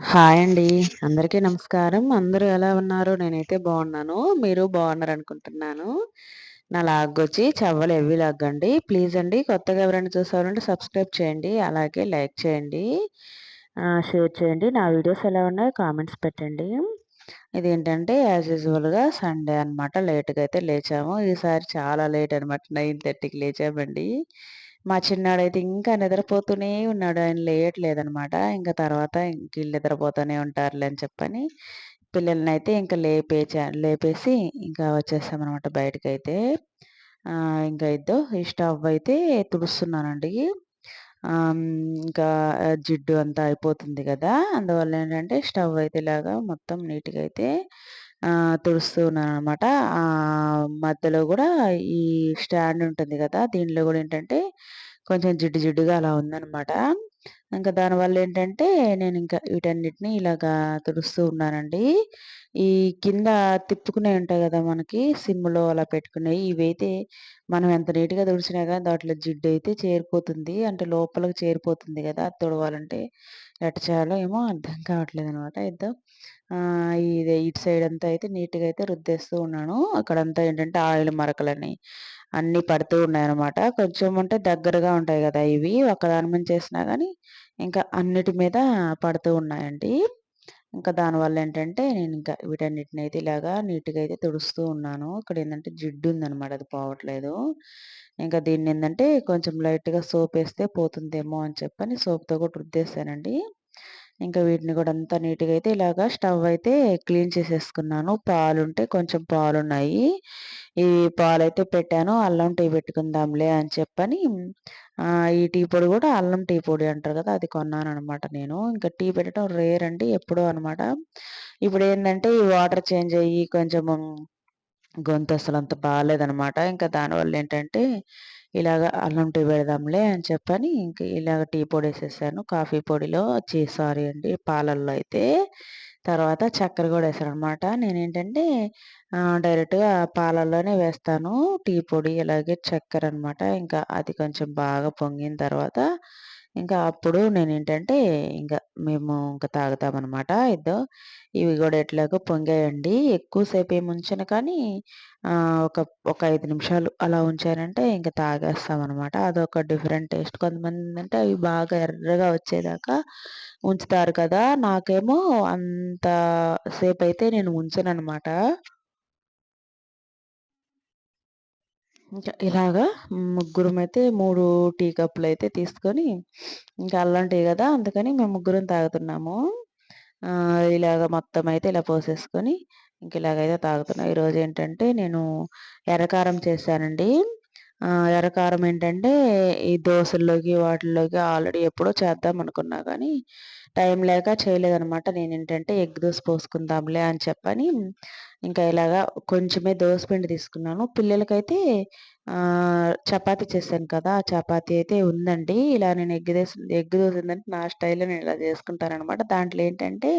Hi అండి. అందరికీ నమస్కారం. అందరూ ఎలా ఉన్నారు? నేనైతే బాగున్నాను. మీరు బాగున్నారు అనుకుంటున్నాను నా లాగొచ్చి చవ్వలు ఎవ్వి లాగండి. ప్లీజ్ అండి కొత్తగా ఎవరైనా చూసారంటే సబ్స్క్రైబ్ చేయండి. అలాగే లైక్ చేయండి. షేర్ చేయండి. నా వీడియోస్ ఎలా ఉన్నాయో కామెంట్స్ పెట్టండి. ఇదేంటంటే యాజ్ యూజువల్‌గా సండే అనమాట. లేట్‌గా అయితే లేచాము. ఈసారి చాలా లేట్ అనమాట. 9:30కి లేచామండి. మా చిన్నాడైతే ఇంకా నిద్రపోతూనే ఉన్నాడు. ఆయన లేయట్లేదనమాట. ఇంకా తర్వాత ఇంక నిద్రపోతూనే ఉంటారులే అని చెప్పని పిల్లల్ని అయితే ఇంకా లేపేచా లేపేసి ఇంకా వచ్చేసామనమాట బయటకైతే. ఇంకా ఇద్దో ఈ స్టవ్ అయితే తుడుస్తున్నానండి. ఇంకా జిడ్డు అంతా అయిపోతుంది కదా అందువల్ల ఏంటంటే స్టవ్ అయితే ఇలాగా మొత్తం నీట్‌గా అయితే ఆహ్, తుడుస్తూ ఉన్నాననమాట. ఆహ్, మధ్యలో కూడా ఈ స్టాండ్ ఉంటుంది కదా దీనిలో కూడా ఏంటంటే కొంచెం జిడ్డు జిడ్డుగా అలా ఉందనమాట. ఇంకా దానివల్ల ఏంటంటే నేను ఇంకా వీటన్నిటిని ఇలాగా తుడుస్తూ ఉన్నానండి. ఈ కింద తిప్పుకునేవి ఉంటాయి కదా మనకి సిమ్‌లో అలా పెట్టుకునేవి ఇవైతే మనం ఎంత నీట్‌గా తుడిచినా కానీ దాంట్లో జిడ్డు అయితే చేరిపోతుంది. అంటే లోపలికి చేరిపోతుంది కదా అది తుడవాలంటే ఎట్ట చేయాలో ఏమో అర్థం కావట్లేదనమాట. అనమాట అయితే ఇది ఇటు సైడ్ అంతా అయితే నీట్‌గా అయితే రుద్దేస్తూ ఉన్నాను. అక్కడంతా ఏంటంటే ఆయిల్ మరకలని అన్నీ పడుతూ ఉన్నాయన్నమాట. కొంచెం అంటే దగ్గరగా ఉంటాయి కదా ఇవి ఒకదాని మీద చేసినా కానీ ఇంకా అన్నిటి మీద పడుతూ ఉన్నాయండి. ఇంకా దానివల్ల ఏంటంటే నేను ఇంకా వీటన్నిటిని అయితే ఇలాగా నీట్‌గా అయితే తుడుస్తూ ఉన్నాను. ఇక్కడ ఏంటంటే జిడ్డు ఉందనమాట అది పోవట్లేదు. ఇంకా దీన్ని ఏంటంటే కొంచెం లైట్‌గా సోప్ వేస్తే పోతుందేమో అని చెప్పని సోప్‌తో కూడా రుద్దేశానండి. ఇంకా వీటిని కూడా అంతా నీట్‌గా అయితే ఇలాగా స్టవ్ అయితే క్లీన్ చేసేసుకున్నాను. పాలుంటే కొంచెం పాలున్నాయి. ఈ పాలైతే పెట్టాను. అల్లం టీ పెట్టుకుందాంలే అని చెప్పని ఈ టీ పొడి కూడా అల్లం టీ పొడి అంటారు కదా! అది కొన్నాననమాట నేను. ఇంకా టీ పెట్టడం రేర్ అండి. ఎప్పుడో అనమాట. ఇప్పుడేందంటే ఈ వాటర్ చేంజ్ అయ్యి కొంచెం గొంతు అసలు అంత బాగాలేదనమాట ఇంకా దానివల్ల ఏంటంటే ఇలాగ అల్లం టీ పెడదాంలే అని చెప్పని ఇంక ఇలాగ టీ పొడి వేసేసాను కాఫీ పొడిలో చీ సారీ అండి పాలల్లో అయితే. తర్వాత చక్కెర కూడా వేసాను అనమాట నేనేంటంటే డైరెక్ట్‌గా పాలల్లోనే వేస్తాను. టీ పొడి అలాగే చక్కెరనమాట. ఇంకా అది కొంచెం బాగా పొంగిన తర్వాత ఇంకా అప్పుడు నేను ఏంటంటే ఇంకా మేము ఇంకా తాగుతామన్నమాట ఇద్దో ఇవి కూడా ఎట్లాగో పొంగాయండి. ఎక్కువసేపు ఏమి ఉంచను కానీ ఒక ఒక ఐదు నిమిషాలు అలా ఉంచానంటే ఇంకా తాగేస్తామనమాట. అదొక డిఫరెంట్ టేస్ట్. కొంతమంది ఏంటంటే అవి బాగా ఎర్రగా వచ్చేదాకా ఉంచుతారు కదా! నాకేమో అంత అయితే నేను ఉంచను అనమాట ఇంకా ఇలాగా ముగ్గురమైతే 3 టీ కప్పులు అయితే తీసుకొని ఇంకా అల్లం టీ కదా అందుకని మేము ముగ్గురం తాగుతున్నాము. ఇలాగ మొత్తం అయితే ఇలా పోసేసుకొని ఇంక ఇలాగైతే తాగుతున్నాం ఈరోజు ఏంటంటే నేను ఎర్రకారం చేశానండి. ఎర్రకారం ఏంటంటే ఈ దోశల్లోకి వాటిల్లోకి ఆల్రెడీ ఎప్పుడో చేద్దాం అనుకున్నా కానీ టైం లేక చేయలేదనమాట. నేను ఏంటంటే ఎగ్ దోశ పోసుకుందాంలే అని చెప్పని ఇంకా ఇలాగా కొంచెమే దోస పిండి తీసుకున్నాను. పిల్లలకైతే చపాతి చేశాను కదా! ఆ చపాతీ అయితే ఉందండి. ఇలా నేను ఎగ్ దోస ఎగ్ దోస ఉందంటే నా స్టైల్‌లో నేను ఇలా చేసుకుంటానమాట దాంట్లో ఏంటంటే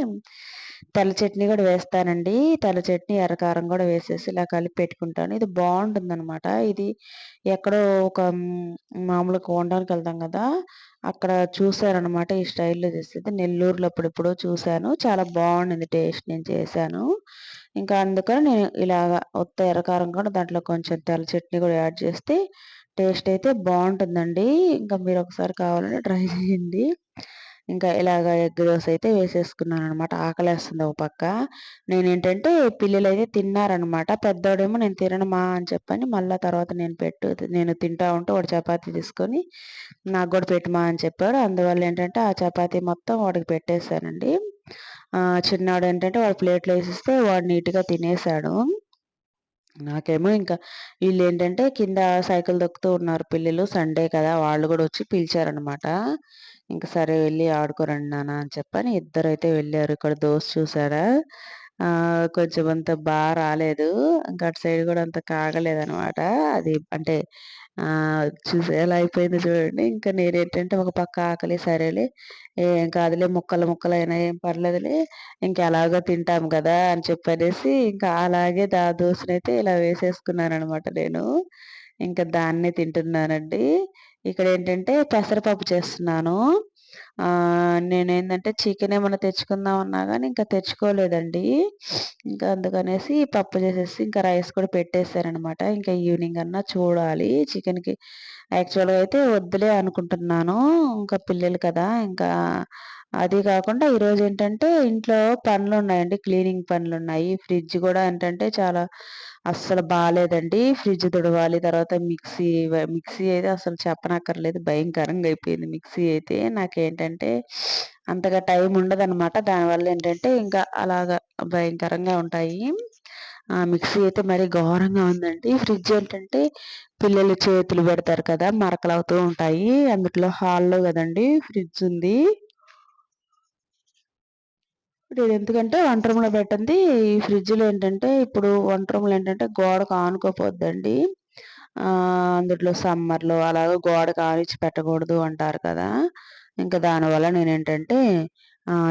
తెల్ల చట్నీ కూడా వేస్తానండి. తెల్ల చట్నీ, ఎర్రకారం కూడా వేసేసి ఇలా కలిపి పెట్టుకుంటాను. ఇది బాగుంటుందన్నమాట ఇది ఎక్కడో ఒక మామూలుగా ఉండడానికి వెళ్దాం కదా అక్కడ చూశానమాట ఈ స్టైల్‌లో చేసేది. నెల్లూరులో అప్పుడెప్పుడో చూశాను చాలా బాగుండింది టేస్ట్ నేను చేశాను. ఇంకా అందుకని నేను ఇలాగ ఉత్త ఎర్రకారం కూడా దాంట్లో కొంచెం తెల్ల చట్నీ కూడా యాడ్ చేస్తే టేస్ట్ అయితే బాగుంటుందండి ఇంకా మీరు ఒకసారి కావాలంటే ట్రై చేయండి. ఇంకా ఇలాగ ఎగ్ దోశ అయితే వేసేసుకున్నాననమాట. ఆకలేస్తుంది ఒక పక్క. నేనేంటంటే అయితే తిన్నారనమాట. పెద్దోడేమో నేను తినను మా అని చెప్పని మళ్ళీ తర్వాత నేను పెట్టు నేను తింటా ఉంటే వాడు చపాతి తీసుకొని నాకు కూడా పెట్టుమా అని చెప్పాడు. అందువల్ల ఏంటంటే ఆ చపాతి మొత్తం వాడికి పెట్టేశానండి చిన్నాడు ఏంటంటే వాడు ప్లేట్‌లో వేసిస్తే వాడు నీట్‌గా తినేసాడు. నాకేమో ఇంకా వీళ్ళు ఏంటంటే కింద సైకిల్ దొక్కుతూ ఉన్నారు పిల్లలు. సండే కదా! వాళ్ళు కూడా వచ్చి పిలిచారనమాట. ఇంకా సరే వెళ్ళి ఆడుకోరండి నాన్న అని చెప్పని ఇద్దరైతే వెళ్ళారు ఇక్కడ దోస చూసారా? కొంచెం అంత బాగా రాలేదు. ఇంకా అటు సైడ్ కూడా అంత కాగలేదనమాట. అది అంటే చూసే ఎలా అయిపోయింది చూడండి. ఇంకా నేనేంటంటే ఒక పక్క ఆకలి సరేలే ఏం కాదులే ముక్కలు ముక్కలు అయినా ఏం పర్లేదులే ఇంకా ఎలాగో తింటాం కదా అని చెప్పనేసి ఇంకా అలాగే దా దోశనైతే ఇలా వేసేసుకున్నాను అనమాట నేను. ఇంకా దాన్నే తింటున్నానండి. ఇక్కడ ఏంటంటే పెసరపప్పు చేస్తున్నాను. నేనేంటంటే చికెన్ ఏమైనా తెచ్చుకుందాం అన్నా కానీ ఇంకా తెచ్చుకోలేదండి. ఇంకా అందుకనేసి పప్పు చేసేసి ఇంకా రైస్ కూడా పెట్టేశారనమాట. ఇంకా ఈవినింగ్ అన్నా చూడాలి. చికెన్కి యాక్చువల్గా అయితే వద్దులే అనుకుంటున్నాను. ఇంకా పిల్లలు కదా ఇంకా అది కాకుండా ఈరోజు ఏంటంటే ఇంట్లో పనులు ఉన్నాయండి క్లీనింగ్ పనులు ఉన్నాయి ఫ్రిడ్జ్ కూడా ఏంటంటే చాలా అస్సలు బాగాలేదండి ఫ్రిడ్జ్ తుడవాలి తర్వాత మిక్సీ మిక్సీ అయితే అసలు చెప్పనక్కర్లేదు. భయంకరంగా అయిపోయింది మిక్సీ అయితే. నాకేంటంటే అంతగా టైం ఉండదు అనమాట దానివల్ల ఏంటంటే ఇంకా అలాగా భయంకరంగా ఉంటాయి. మిక్సీ అయితే మరీ ఘోరంగా ఉందండి. ఫ్రిడ్జ్ ఏంటంటే పిల్లలు చేతులు పెడతారు కదా మరకలు అవుతూ ఉంటాయి. అందులో హాల్లో కదండి ఫ్రిడ్జ్ ఉంది. ఇది ఎందుకంటే వంట రూమ్లో పెట్టింది. ఈ ఫ్రిడ్జ్లో ఏంటంటే ఇప్పుడు వంట రూమ్లో ఏంటంటే గోడకు ఆనుకోపోద్దండి. అందులో సమ్మర్లో అలాగే గోడకు ఆనిచ్చి పెట్టకూడదు అంటారు కదా. ఇంకా దానివల్ల నేను ఏంటంటే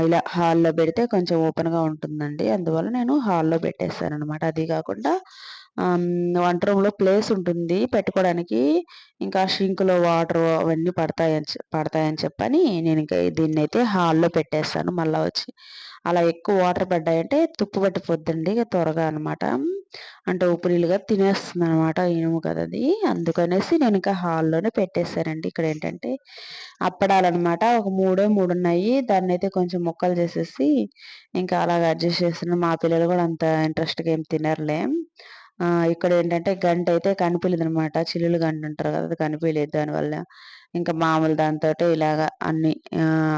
ఇలా హాల్లో పెడితే కొంచెం ఓపెన్గా ఉంటుందండి. అందువల్ల నేను హాల్లో పెట్టేస్తాను అనమాట అది కాకుండా వంట రూమ్లో ప్లేస్ ఉంటుంది పెట్టుకోవడానికి. ఇంకా షింక్లో వాటర్ అవన్నీ పడతాయని పడతాయని చెప్పని నేను ఇంకా దీన్ని అయితే హాల్లో పెట్టేస్తాను మళ్ళీ వచ్చి అలా ఎక్కువ వాటర్ పడ్డాయంటే తుప్పు పట్టిపోద్దండి త్వరగా అనమాట అంటే ఉప్పు నీళ్ళుగా తినేస్తుంది అనమాట ఇనుము కదా అది. అందుకనేసి నేను ఇంకా హాల్లోనే పెట్టేశానండి. ఇక్కడ ఏంటంటే అప్పడాలన్నమాట. ఒక మూడే మూడు ఉన్నాయి. దాన్ని అయితే కొంచెం ముక్కలు చేసేసి ఇంకా అలాగ అడ్జస్ట్ చేస్తున్నాను మా పిల్లలు కూడా అంత ఇంట్రెస్ట్గా ఏం తినరులే. ఇక్కడ ఏంటంటే గంట అయితే కనిపించలేదు అనమాట చిల్లులు గంట ఉంటారు కదా అది కనిపించలేదు దానివల్ల. ఇంకా మామూలు దాంతో ఇలాగ అన్ని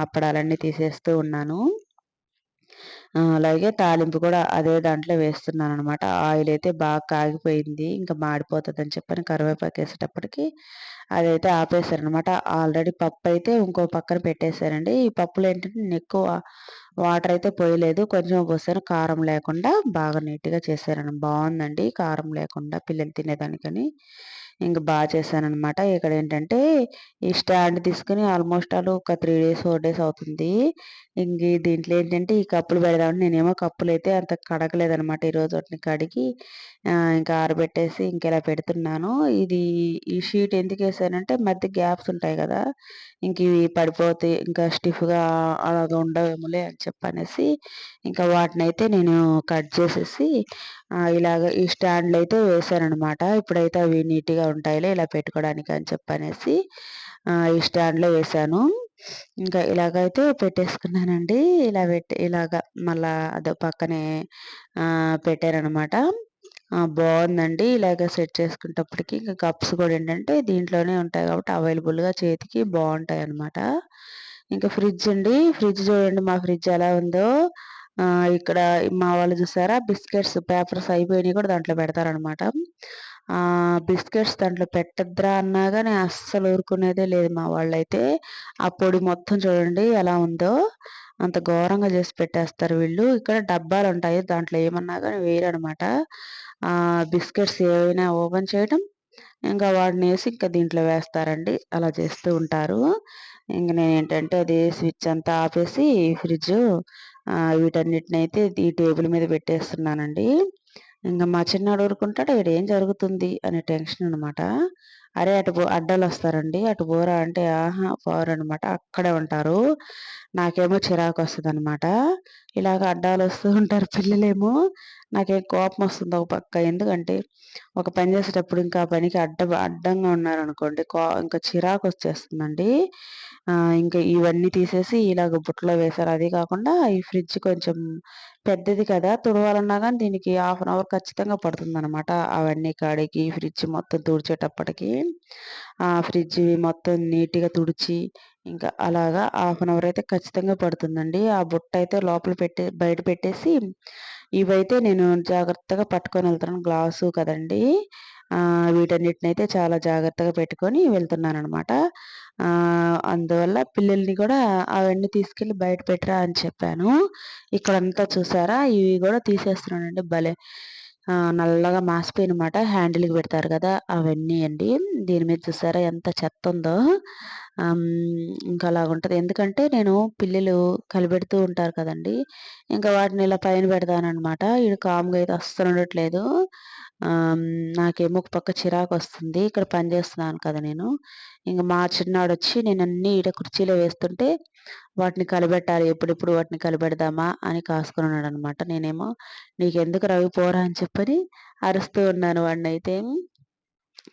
అప్పడాలన్నీ తీసేస్తూ ఉన్నాను. అలాగే తాలింపు కూడా అదే దాంట్లో వేస్తున్నాను అనమాట ఆయిల్ అయితే బాగా కాగిపోయింది ఇంకా మాడిపోతుందని చెప్పని కరివేపాకు వేసేటప్పటికి అదైతే ఆపేశారనమాట ఆల్రెడీ పప్పు అయితే ఇంకో పక్కన పెట్టేశారండి. ఈ పప్పులు ఏంటంటే నేను ఎక్కువ వాటర్ అయితే పోయలేదు. కొంచెం పోసాను కారం లేకుండా బాగా నీట్గా చేశారని బాగుందండి కారం లేకుండా పిల్లలు తినేదానికని. ఇంక బాగా చేశానమాట ఇక్కడ ఏంటంటే ఈ స్టాండ్ తీసుకుని ఆల్మోస్ట్ ఆల్ ఒక త్రీ డేస్ ఫోర్ డేస్ అవుతుంది. ఇంక దీంట్లో ఏంటంటే ఈ కప్పులు పెడదామని నేనేమో కప్పులు అయితే అంత కడగలేదనమాట ఈరోజు వాటిని కడిగి ఇంకా ఆరబెట్టేసి ఇంక ఇలా పెడుతున్నాను. ఇది ఈ షీట్ ఎందుకు వేసానంటే మధ్య గ్యాప్స్ ఉంటాయి కదా ఇంక ఇవి పడిపోతాయి ఇంకా స్టిఫ్గా అలాగ ఉండవేమోలే అని చెప్పనేసి ఇంకా వాటిని అయితే నేను కట్ చేసేసి ఇలాగ ఈ స్టాండ్లు అయితే వేసానమాట ఇప్పుడైతే అవి నీట్గా ఉంటాయిలే ఇలా పెట్టుకోవడానికి అని చెప్పనేసి ఈ స్టాండ్లో వేసాను. ఇంకా ఇలాగైతే పెట్టేసుకున్నానండి. ఇలా పెట్టి ఇలాగ మళ్ళా అదో పక్కనే పెట్టారనమాట. బాగుందండి. ఇలాగ సెట్ చేసుకునేటప్పటికి ఇంకా కప్స్ కూడా ఏంటంటే దీంట్లోనే ఉంటాయి కాబట్టి అవైలబుల్గా చేతికి బాగుంటాయి అనమాట ఇంకా ఫ్రిడ్జ్ అండి. ఫ్రిడ్జ్ చూడండి మా ఫ్రిడ్జ్ ఎలా ఉందో. ఇక్కడ మా వాళ్ళు చూసారా? బిస్కెట్స్ పేపర్స్ అయిపోయినాయి కూడా దాంట్లో పెడతారనమాట. బిస్కెట్స్ దాంట్లో పెట్టద్రా అన్నా కానీ అస్సలు ఊరుకునేదే లేదు మా వాళ్ళైతే. ఆ పొడి మొత్తం చూడండి ఎలా ఉందో. అంత ఘోరంగా చేసి పెట్టేస్తారు వీళ్ళు. ఇక్కడ డబ్బాలు ఉంటాయి దాంట్లో ఏమన్నా కానీ వేయరనమాట బిస్కెట్స్ ఏవైనా ఓపెన్ చేయడం ఇంకా వాటిని వేసి ఇంకా దీంట్లో వేస్తారండి. అలా చేస్తూ ఉంటారు. ఇంక నేను ఏంటంటే అది స్విచ్ అంతా ఆపేసి ఫ్రిడ్జ్ వీటన్నిటిని అయితే ఈ టేబుల్ మీద పెట్టేస్తున్నానండి. ఇంకా మా చిన్నాడు ఊరుకుంటాడు ఇక్కడ ఏం జరుగుతుంది అనే టెన్షన్ అనమాట అరే అటు అడ్డాలు వస్తారండి అటు పోరా అంటే ఆహా పోరు అనమాట అక్కడే ఉంటారు. నాకేమో చిరాకు వస్తుంది అనమాట ఇలాగ అడ్డాలు వస్తూ ఉంటారు పిల్లలేమో. నాకేం కోపం వస్తుంది ఒక పక్క. ఎందుకంటే ఒక పని చేసేటప్పుడు ఇంకా పనికి అడ్డ అడ్డంగా ఉన్నారనుకోండి కో ఇంకా చిరాకు వచ్చేస్తుందండి ఇంకా ఇవన్నీ తీసేసి ఇలాగ బుట్టలో వేశారు. అది కాకుండా ఈ ఫ్రిడ్జ్ కొంచెం పెద్దది కదా తుడవాలన్నా కానీ దీనికి హాఫ్ అన్ అవర్ ఖచ్చితంగా పడుతుంది అనమాట అవన్నీ కాడికి ఫ్రిడ్జ్ మొత్తం తుడిచేటప్పటికి. ఆ ఫ్రిడ్జ్ మొత్తం నీట్గా తుడిచి ఇంకా అలాగా హాఫ్ అన్ అవర్ అయితే ఖచ్చితంగా పడుతుందండి. ఆ బుట్ట అయితే లోపల పెట్టే బయట పెట్టేసి ఇవైతే నేను జాగ్రత్తగా పట్టుకొని వెళ్తాను గ్లాసు కదండి. వీటన్నిటిని అయితే చాలా జాగ్రత్తగా పెట్టుకొని వెళ్తున్నాను అనమాట అందువల్ల పిల్లల్ని కూడా అవన్నీ తీసుకెళ్ళి బయట పెట్టరా అని చెప్పాను. ఇక్కడంతా చూసారా? ఇవి కూడా తీసేస్తున్నానండి. భలే నల్లగా మాసిపోయినమాట. హ్యాండిల్కి పెడతారు కదా అవన్నీ అండి. దీని మీద చూసారా ఎంత చెత్త ఉందో. ఇంకా అలాగుంటది. ఎందుకంటే నేను పిల్లలు కలిపెడుతూ ఉంటారు కదండీ! ఇంకా వాటిని ఇలా పైన పెడతానమాట ఇది కామ్‌గా అయితే అస్సలు ఉండట్లేదు. నాకేమో ఒక పక్క చిరాకు వస్తుంది ఇక్కడ పని చేస్తున్నాను కదా నేను. ఇంకా మా చిన్నాడొచ్చి అన్ని ఈడ కుర్చీలో వేస్తుంటే వాటిని కలిపెట్టాలి. ఎప్పుడెప్పుడు వాటిని కలిపెడదామా అని కాసుకొని ఉన్నాడనమాట. నేనేమో నీకెందుకు రవి పోరా అని చెప్పని అరుస్తూ ఉన్నాను వాడిని అయితే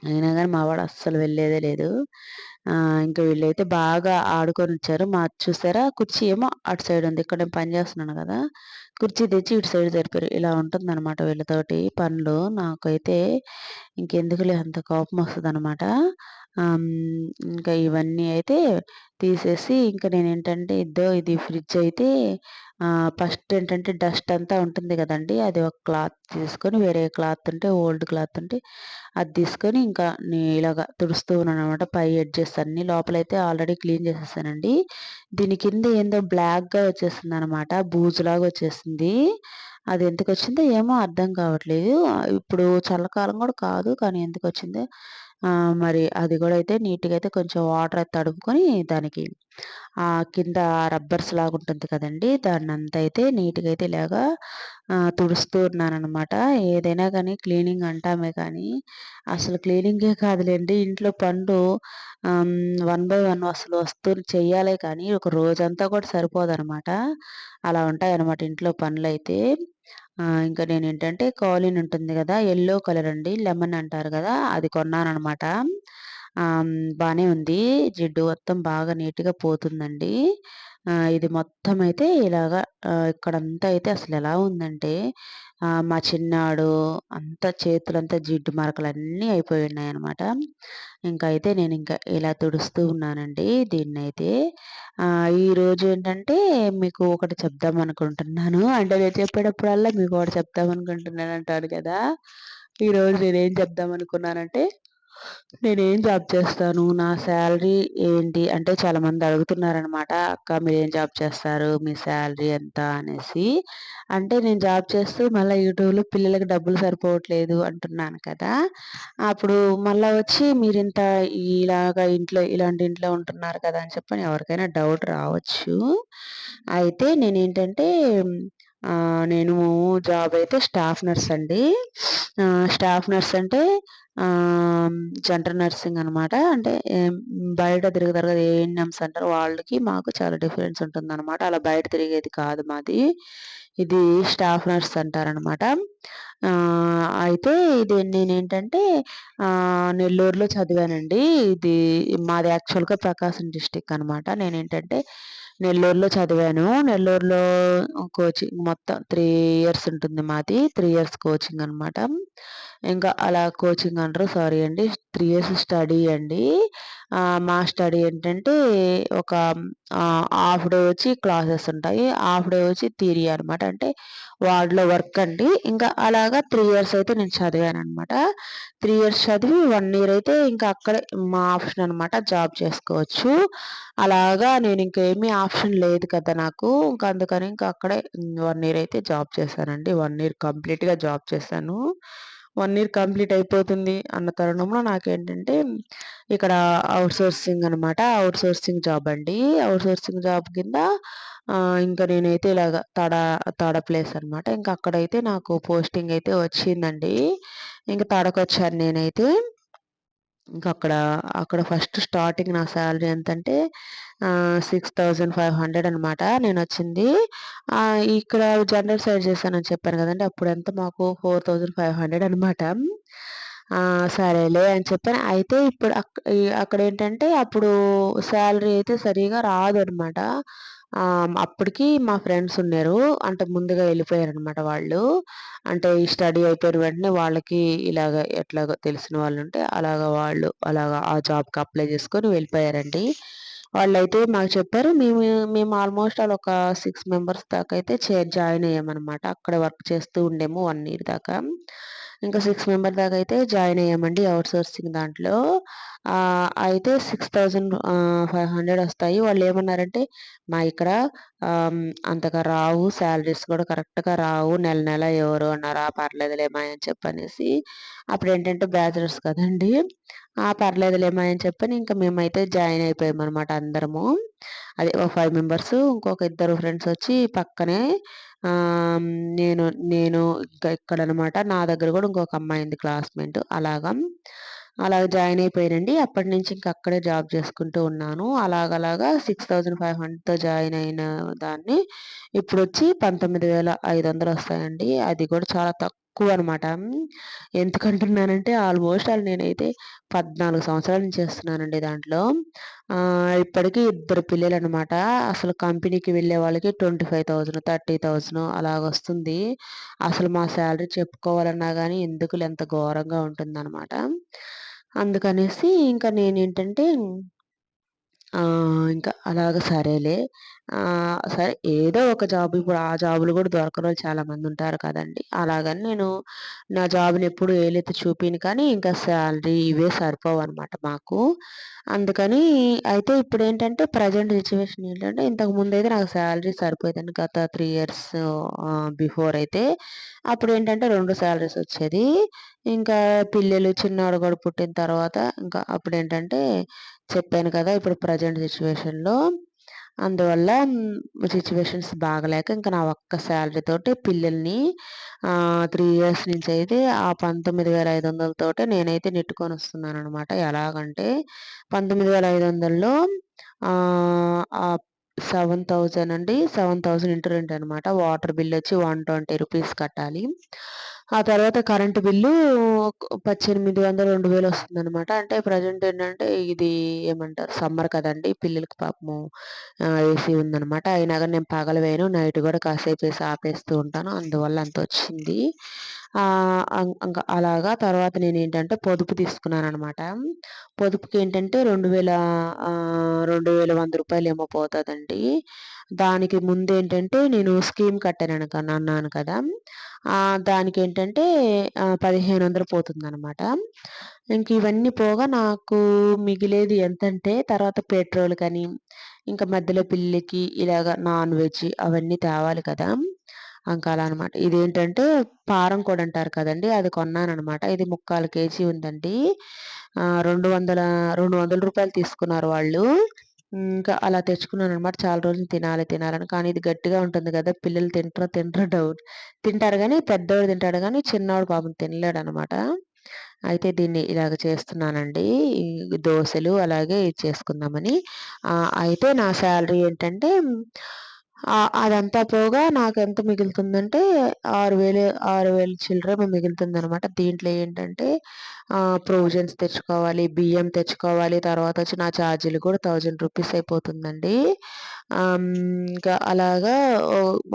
అయినా కానీ మా వాడు అస్సలు వెళ్ళేదే లేదు. ఇంకా వీళ్ళైతే బాగా ఆడుకొని వచ్చారు మా చూసారా కుర్చీ ఏమో అటు సైడ్ ఉంది. ఇక్కడ నేను పని చేస్తున్నాను కదా! కుర్చీ తెచ్చి ఇటు సైడ్ జరిపారు. ఇలా ఉంటుందన్నమాట వీళ్ళతోటి పనులు. నాకైతే ఇంకెందుకులే అంత కోపం వస్తుంది అనమాట ఇంకా ఇవన్నీ అయితే తీసేసి ఇంకా నేనేంటంటే ఇద్దో ఇది ఫ్రిడ్జ్ అయితే ఫస్ట్ ఏంటంటే డస్ట్ అంతా ఉంటుంది కదండి అది ఒక క్లాత్ తీసుకొని వేరే క్లాత్ ఉంటే ఓల్డ్ క్లాత్ ఉంటే అది తీసుకొని ఇంకా ఇలాగ తుడుస్తూ ఉన్నాననమాట. పై ఎడ్జెస్ అన్ని లోపలైతే ఆల్రెడీ క్లీన్ చేసేసానండి. దీని కింద ఏందో బ్లాక్‌గా వచ్చేసిందనమాట. బూజులాగా వచ్చేసింది. అది ఎందుకు వచ్చిందో ఏమో అర్థం కావట్లేదు. ఇప్పుడు చల్లకాలం కూడా కాదు. కానీ ఎందుకు వచ్చిందో మరి అది కూడా అయితే నీట్‌గా అయితే కొంచెం వాటర్ అయితే తడుపుకొని దానికి కింద రబ్బర్స్ లాగా ఉంటుంది కదండి దాన్ని అంతా అయితే నీట్‌గా అయితే ఇలాగా తుడుస్తూ ఉన్నాననమాట. ఏదైనా కానీ క్లీనింగ్ అంటామే కానీ అసలు క్లీనింగే కాదులేండి ఇంట్లో పనులు వన్ బై వన్ అసలు వస్తూ చెయ్యాలి కానీ ఒక రోజంతా కూడా సరిపోదనమాట. అలా ఉంటాయనమాట ఇంట్లో పనులైతే. ఇంకా నేను ఏంటంటే కాలిన్ ఉంటుంది కదా! యెల్లో కలర్ అండి. లెమన్ అంటారు కదా! అది కొన్నాను అనమాట బాగానే ఉంది. జిడ్డు మొత్తం బాగా నీట్‌గా పోతుందండి. ఇది మొత్తం అయితే ఇలాగా ఇక్కడంతా అయితే అసలు ఎలా ఉందంటే మా చిన్నాడు అంతా చేతులంతా జిడ్డు మరకలన్నీ అయిపోయి ఉన్నాయి అనమాట ఇంకా అయితే నేను ఇంకా ఇలా తుడుస్తూ ఉన్నానండి దీన్నైతే. ఈరోజు ఏంటంటే మీకు ఒకటి చెప్దాం అనుకుంటున్నాను. అంటే నేను చెప్పేటప్పుడల్లా మీకు ఒకటి చెప్దాం అనుకుంటున్నాను అంటాను కదా! ఈరోజు నేనేం చెప్దాం అనుకున్నానంటే నేనేం జాబ్ చేస్తాను? నా శాలరీ ఏంటి? అంటే చాలామంది అడుగుతున్నారనమాట అక్క మీరేం జాబ్ చేస్తారు? మీ శాలరీ ఎంత? అనేసి. అంటే నేను జాబ్ చేస్తూ మళ్ళీ యూట్యూబ్లో పిల్లలకి డబ్బులు సరిపోవట్లేదు అంటున్నాను కదా. అప్పుడు మళ్ళీ వచ్చి మీరు ఇంత ఇలాగా ఇంట్లో ఇలాంటి ఇంట్లో ఉంటున్నారు కదా అని చెప్పని ఎవరికైనా డౌట్ రావచ్చు. అయితే నేనేంటంటే నేను జాబ్ అయితే స్టాఫ్ నర్స్ అండి. స్టాఫ్ నర్స్ అంటే జనరల్ నర్సింగ్ అనమాట అంటే బయట తిరుగుతారు కదా ఏఎన్ఎంస్ అంటారు వాళ్ళకి మాకు చాలా డిఫరెన్స్ ఉంటుందన్నమాట. అలా బయట తిరిగేది కాదు మాది. ఇది స్టాఫ్ నర్స్ అంటారనమాట అయితే ఇది నేనేంటంటే నెల్లూరులో చదివానండి. ఇది మాది యాక్చువల్గా ప్రకాశం డిస్టిక్ అనమాట నేనేంటంటే నెల్లూరులో చదివాను. నెల్లూరులో కోచింగ్ మొత్తం త్రీ ఇయర్స్ ఉంటుంది మాది. త్రీ ఇయర్స్ కోచింగ్ అనమాట ఇంకా అలా కోచింగ్ అంటారు. సారీ అండి. త్రీ ఇయర్స్ స్టడీ అండి. మా స్టడీ ఏంటంటే ఒక హాఫ్ డే వచ్చి క్లాసెస్ ఉంటాయి. హాఫ్ డే వచ్చి థియరీ అనమాట అంటే వార్డులో వర్క్ అండి. ఇంకా అలాగా త్రీ ఇయర్స్ అయితే నేను చదివాను అనమాట త్రీ ఇయర్స్ చదివి వన్ ఇయర్ అయితే ఇంకా అక్కడే మా ఆప్షన్ అనమాట జాబ్ చేసుకోవచ్చు. అలాగా నేను ఇంకేమీ ఆప్షన్ లేదు కదా నాకు. ఇంకా అందుకని ఇంకా అక్కడే వన్ ఇయర్ అయితే జాబ్ చేశానండి. వన్ ఇయర్ కంప్లీట్గా జాబ్ చేశాను. వన్ ఇయర్ కంప్లీట్ అయిపోతుంది అన్న తరుణంలో నాకేంటంటే ఇక్కడ అవుట్సోర్సింగ్ అనమాట అవుట్సోర్సింగ్ జాబ్ అండి. అవుట్సోర్సింగ్ జాబ్ కింద ఇంకా నేనైతే ఇలాగ తడ తడ ప్లేస్ అనమాట ఇంకా అక్కడైతే నాకు పోస్టింగ్ అయితే వచ్చిందండి. ఇంకా తడకొచ్చాను నేనైతే. ఇంకా అక్కడ అక్కడ ఫస్ట్ స్టార్టింగ్ నా శాలరీ ఎంతంటే సిక్స్ థౌజండ్ ఫైవ్ హండ్రెడ్ అనమాట నేను వచ్చింది ఇక్కడ జనరల్ సైడ్ చేశానని చెప్పాను కదండి అప్పుడు ఎంత మాకు ఫోర్ థౌజండ్ ఫైవ్ హండ్రెడ్ అనమాట సరేలే అని చెప్పాను. అయితే ఇప్పుడు అక్కడ ఏంటంటే అప్పుడు శాలరీ అయితే సరిగా రాదు అనమాట అప్పటికి మా ఫ్రెండ్స్ ఉన్నారు. అంటే ముందుగా వెళ్ళిపోయారు అనమాట వాళ్ళు. అంటే ఈ స్టడీ అయిపోయిన వెంటనే వాళ్ళకి ఇలాగ ఎట్లాగో తెలిసిన వాళ్ళు ఉంటే అలాగ వాళ్ళు అలాగ ఆ జాబ్కి అప్లై చేసుకొని వెళ్ళిపోయారండి. వాళ్ళైతే మాకు చెప్పారు మేము మేము ఆల్మోస్ట్ వాళ్ళు ఒక సిక్స్ మెంబర్స్ దాకా అయితే జాయిన్ అయ్యామన్నమాట. అక్కడ వర్క్ చేస్తూ ఉండేము వన్ ఇయర్ దాకా. ఇంకా సిక్స్ మెంబర్ దాకా అయితే జాయిన్ అయ్యామండి అవుట్ సోర్సింగ్ దాంట్లో అయితే సిక్స్ థౌజండ్ ఫైవ్ హండ్రెడ్ వస్తాయి వాళ్ళు ఏమన్నారంటే మా ఇక్కడ అంతగా రావు శాలరీస్ కూడా కరెక్ట్‌గా రావు. నెల నెల ఎవరు అన్నారు. పర్లేదులేమా అని చెప్పనేసి అప్పుడేంటంటే బ్యాచిలర్స్ కదండీ! ఆ! పర్లేదులేమా అని చెప్పని ఇంకా మేమైతే జాయిన్ అయిపోయామనమాట అందరము. అదే ఒక ఫైవ్ మెంబర్స్ ఇంకొక ఇద్దరు ఫ్రెండ్స్ వచ్చి పక్కనే నేను నేను ఇంకా ఇక్కడనమాట. నా దగ్గర కూడా ఇంకొక అమ్మాయి ఉంది క్లాస్‌మేట్ అలాగా. అలాగ జాయిన్ అయిపోయానండి. అప్పటినుంచి ఇంక అక్కడే జాబ్ చేసుకుంటూ ఉన్నాను. అలాగలాగా 6500తో జాయిన్ అయిన దాన్ని ఇప్పుడు వచ్చి పంతొమ్మిది వేల ఐదు వందలు వస్తాయండి. అది కూడా చాలా తక్కువ తక్కువనమాట. ఎందుకంటున్నానంటే ఆల్మోస్ట్ ఆల్ నేనైతే 14 సంవత్సరాల నుంచి చేస్తున్నానండి దాంట్లో. ఇప్పటికీ ఇద్దరు పిల్లలు అనమాట అసలు కంపెనీకి వెళ్ళే వాళ్ళకి twenty five thousand thirty thousand అలాగ వస్తుంది అసలు మా శాలరీ చెప్పుకోవాలన్నా కానీ ఎందుకు ఎంత ఘోరంగా ఉంటుందన్నమాట అందుకనేసి ఇంకా నేనేంటంటే ఇంకా అలాగ సరేలే సరే ఏదో ఒక జాబ్ ఇప్పుడు ఆ జాబులు కూడా దొరకనోళ్ళు చాలామంది ఉంటారు కదండీ! అలాగని నేను నా జాబ్‌ని ఎప్పుడు ఏలెత్తి చూపిను కానీ ఇంకా శాలరీ ఇవే సరిపోవు అనమాట మాకు. అందుకని అయితే ఇప్పుడు ఏంటంటే ప్రజెంట్ సిచ్యువేషన్ ఏంటంటే ఇంతకు ముందు అయితే నాకు శాలరీ సరిపోయేదండి. గత త్రీ ఇయర్స్ బిఫోర్ అయితే అప్పుడు ఏంటంటే రెండు శాలరీస్ వచ్చేది. ఇంకా పిల్లలు చిన్నవాడు కూడా పుట్టిన తర్వాత ఇంకా అప్పుడు ఏంటంటే చెప్పాను కదా! ఇప్పుడు ప్రజెంట్ సిచ్యువేషన్లో అందువల్ల సిచ్యువేషన్స్ బాగలేక ఇంకా నా ఒక్క శాలరీ తోటి పిల్లల్ని త్రీ ఇయర్స్ నుంచి అయితే ఆ పంతొమ్మిది వేల ఐదు వందలతోటే నేనైతే నెట్టుకొని వస్తున్నాను అనమాట ఎలాగంటే పంతొమ్మిది వేల ఐదు వందల్లో సెవెన్ థౌజండ్ అండి. 7,000 ఇంటూ 2 అనమాట. వాటర్ బిల్ వచ్చి 120 రూపీస్ కట్టాలి. ఆ తర్వాత కరెంటు బిల్లు పద్దెనిమిది వందలు రెండు వేలు వస్తుంది అనమాట అంటే ప్రజెంట్ ఏంటంటే ఇది ఏమంటారు సమ్మర్ కదండీ! పిల్లలకి పాపము ఏసీ ఉందనమాట. అయినా కానీ నేను పగల వేయను. నైట్ కూడా కాసేపు వేసి ఆపేస్తూ ఉంటాను. అందువల్ల అంత వచ్చింది అలాగా తర్వాత నేను ఏంటంటే పొదుపు తీసుకున్నాను అనమాట పొదుపుకి ఏంటంటే రెండు వేల రెండు వేల వంద రూపాయలు ఏమో పోతుందండి దానికి ముందు ఏంటంటే నేను స్కీమ్ కట్టాను అన్నాను కదా! దానికేంటంటే ఆహ్, 1500 పోతుందనమాట. ఇంక ఇవన్నీ పోగా నాకు మిగిలేది ఎంతంటే తర్వాత పెట్రోల్ కానీ ఇంకా మధ్యలో పిల్లికి ఇలాగ నాన్ వెజ్ అవన్నీ తేవాలి కదా! అంకాల అలా అనమాట. ఇదేంటంటే పారం కోడి అంటారు కదండి అది కొన్నానమాట ఇది ముక్కాలు కేజీ ఉందండి. రెండు వందల రెండు వందల రూపాయలు తీసుకున్నారు వాళ్ళు. ఇంకా అలా తెచ్చుకున్నాను అనమాట చాలా రోజులు తినాలి తినాలని. కానీ ఇది గట్టిగా ఉంటుంది కదా పిల్లలు తింటారో తింటారో డౌట్. తింటారు కానీ పెద్దోడు తింటాడు కానీ చిన్నవాడు పాపం తినలేడనమాట. అయితే దీన్ని ఇలాగ చేస్తున్నానండి. దోశలు అలాగే ఇది చేసుకుందామని. అయితే నా శాలరీ ఏంటంటే అదంతా పోగా నాకు ఎంత మిగులుతుందంటే 6000 6000 మిగులుతుంది మిగులుతుందనమాట. దీంట్లో ఏంటంటే ప్రొవిజన్స్ తెచ్చుకోవాలి, బియ్యం తెచ్చుకోవాలి, తర్వాత వచ్చి నా ఛార్జీలు కూడా థౌజండ్ రూపీస్ అయిపోతుందండి. ఇంకా అలాగా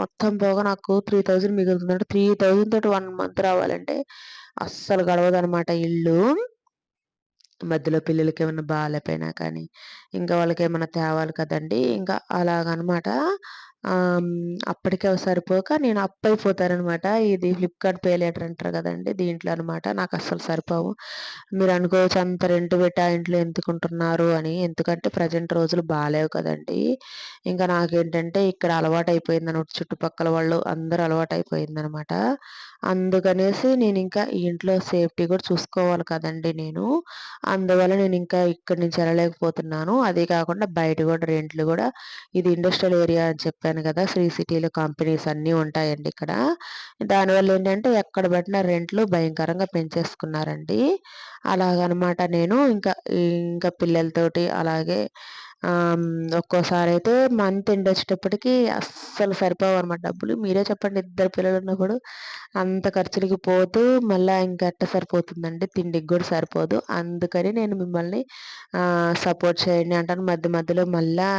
మొత్తం పోగా నాకు 3000 మిగులుతుందంటే 3000 తోటి వన్ మంత్ రావాలంటే అస్సలు గడవదనమాట ఇల్లు. మధ్యలో పిల్లలకి ఏమైనా బాలేపోయినా కానీ, ఇంకా వాళ్ళకి ఏమైనా తేవాలి కదండీ! ఇంకా అలాగనమాట. అప్పటికే సరిపోక నేను అప్పయిపోతాననమాట. ఇది ఫ్లిప్‌కార్ట్ పే లెటర్ అంటారు కదండి దీంట్లో అనమాట. నాకు అస్సలు సరిపోవు. మీరు అనుకోవచ్చు అంత రెంట్ పెట్టి ఆ ఇంట్లో ఎందుకుంటున్నారు అని. ఎందుకంటే ప్రజెంట్ రోజులు బాగాలేవు కదండీ! ఇంకా నాకేంటంటే ఇక్కడ అలవాటయిపోయిందనమాట. చుట్టుపక్కల వాళ్ళు అందరూ అలవాటయిపోయిందనమాట. అందుకనేసి నేను ఇంకా ఇంట్లో సేఫ్టీ కూడా చూసుకోవాలి కదండీ నేను. అందువల్ల నేను ఇంకా ఇక్కడి నుంచి వెళ్ళలేకపోతున్నాను అదే కాకుండా బయట కూడా రెంట్లు కూడా ఇది ఇండస్ట్రియల్ ఏరియా అని చెప్పాను కదా! శ్రీ సిటీలో కంపెనీస్ అన్నీ ఉంటాయండి ఇక్కడ. దానివల్ల ఏంటంటే ఎక్కడ పెట్టినా రెంట్లు భయంకరంగా పెంచేసుకున్నారండి. అలాగనమాట నేను ఇంకా ఇంకా పిల్లలతోటి అలాగే ఒక్కోసారి అయితే మంత్ ఎండ్ వచ్చేటప్పటికి అస్సలు సరిపోవనమాట డబ్బులు. మీరే చెప్పండి ఇద్దరు పిల్లలు ఉన్నప్పుడు అంత ఖర్చులకి పోతూ మళ్ళా ఇంకెట్ట సరిపోతుందండి. తిండికి కూడా సరిపోదు. అందుకని నేను మిమ్మల్ని సపోర్ట్ చేయండి అంటాను. మధ్య మధ్యలో మళ్ళా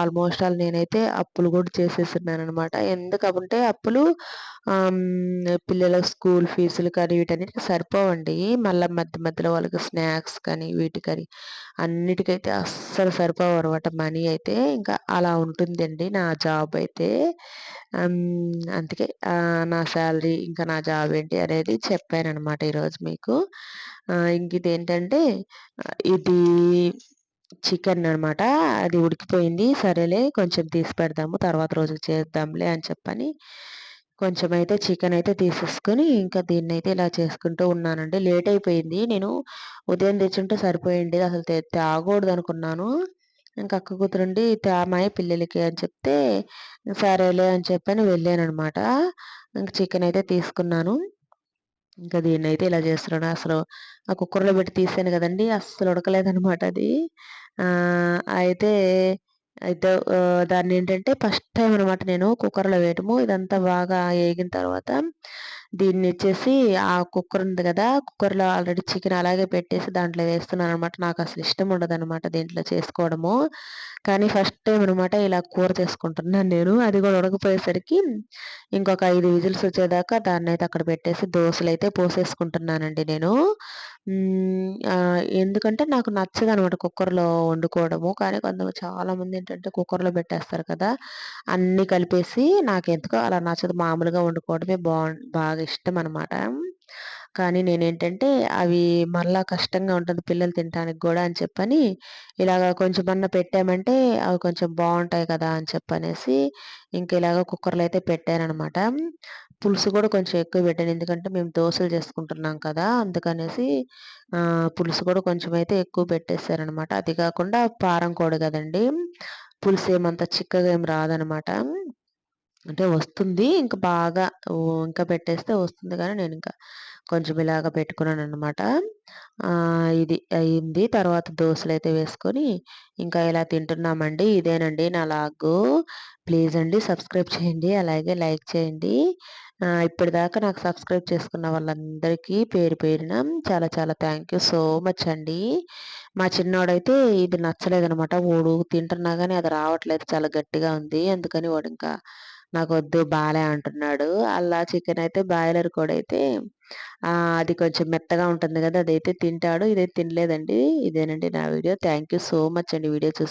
ఆల్మోస్ట్ ఆల్ నేనైతే అప్పులు కూడా చేసేసున్నాననమాట. ఎందుకంటే అప్పులు పిల్లల స్కూల్ ఫీజులు కానీ వీటన్నిటికి సరిపోవండి. మళ్ళీ మధ్య మధ్యలో వాళ్ళకి స్నాక్స్ కానీ వీటికని అన్నిటికైతే అస్సలు సరిపోవనమాట మనీ అయితే. ఇంకా అలా ఉంటుందండి నా జాబ్ అయితే. అందుకే నా శాలరీ ఇంకా నా జాబ్ ఏంటి అనేది చెప్పాను అనమాట ఈరోజు మీకు. ఇంక ఇదేంటంటే ఇది చికెన్ అనమాట అది ఉడికిపోయింది సరేలే కొంచెం తీసి పెడదాము తర్వాత రోజు చేద్దాంలే అని చెప్పని కొంచెం అయితే చికెన్ అయితే తీసేసుకొని ఇంకా దీన్ని అయితే ఇలా చేసుకుంటూ ఉన్నానండి. లేట్ అయిపోయింది నేను ఉదయం తెచ్చుంటే సరిపోయింది అసలు తాగకూడదు అనుకున్నాను ఇంకా అక్క కూతురుండి తేమాయి పిల్లలకి అని చెప్తే సరేలే అని చెప్పని వెళ్ళాను అనమాట ఇంక చికెన్ అయితే తీసుకున్నాను. ఇంకా దీన్ని అయితే ఇలా చేస్తున్నాను. అసలు ఆ కుక్కర్లో పెట్టి తీసాను కదండి. అస్సలు ఉడకలేదనమాట అది. అయితే అయితే దాన్ని ఏంటంటే ఫస్ట్ టైం అనమాట నేను కుక్కర్లో వేయటము. ఇదంతా బాగా వేగిన తర్వాత దీన్ని వచ్చేసి ఆ కుక్కర్ ఉంది కదా కుక్కర్లో ఆల్రెడీ చికెన్ అలాగే పెట్టేసి దాంట్లో వేస్తున్నాను అనమాట నాకు అసలు ఇష్టం ఉండదు అనమాట దీంట్లో చేసుకోవడము. కానీ ఫస్ట్ టైం అనమాట ఇలా కూర చేసుకుంటున్నాను నేను. అది కూడా ఉడకపోయేసరికి ఇంకొక ఐదు విజిల్స్ వచ్చేదాకా దాన్ని అయితే అక్కడ పెట్టేసి దోశలు అయితే పోసేసుకుంటున్నానండి నేను. ఎందుకంటే నాకు నచ్చదు అనమాట కుక్కర్లో వండుకోవడము. కానీ కొంత చాలామంది ఏంటంటే కుక్కర్లో పెట్టేస్తారు కదా అన్నీ కలిపేసి నాకు ఎందుకో అలా నచ్చదు. మామూలుగా వండుకోవడమే బాగా ఇష్టం అనమాట కానీ నేనేంటంటే అవి మళ్ళా కష్టంగా ఉంటుంది పిల్లలు తినడానికి కూడా అని చెప్పని ఇలాగ కొంచెమన్నా పెట్టామంటే అవి కొంచెం బాగుంటాయి కదా అని చెప్పనేసి ఇంక ఇలాగ కుక్కర్లో అయితే పెట్టానమాట పులుసు కూడా కొంచెం ఎక్కువ పెట్టాను. ఎందుకంటే మేము దోశలు చేసుకుంటున్నాం కదా అందుకనేసి పులుసు కూడా కొంచెం అయితే ఎక్కువ పెట్టేశారనమాట అది కాకుండా పారం కూడా కదండి పులుసు ఏమంత చిక్కగా ఏం రాదనమాట అంటే వస్తుంది. ఇంకా బాగా ఇంకా పెట్టేస్తే వస్తుంది కానీ నేను ఇంకా కొంచెం ఇలాగ పెట్టుకున్నాను అనమాట ఇది అయింది. తర్వాత దోశలు అయితే వేసుకొని ఇంకా ఇలా తింటున్నామండి? ఇదేనండి నా లాగు. ప్లీజ్ అండి సబ్స్క్రైబ్ చేయండి. అలాగే లైక్ చేయండి. ఇప్పటిదాకా నాకు సబ్స్క్రైబ్ చేసుకున్న వాళ్ళందరికీ పేరు పేరున చాలా చాలా థ్యాంక్ యూ సో మచ్ అండి. మా చిన్నోడైతే ఇది నచ్చలేదనమాట వాడు తింటున్నా కానీ అది రావట్లేదు. చాలా గట్టిగా ఉంది. అందుకని వాడు ఇంకా నాకు వద్దు బాలే అంటున్నాడు. అలా చికెన్ అయితే బాయిలర్ కూడా అయితే అది కొంచెం మెత్తగా ఉంటుంది కదా అదైతే తింటాడు. ఇదైతే తినలేదండి. ఇదేనండి నా video. Thank you so much అండి. వీడియో చూసి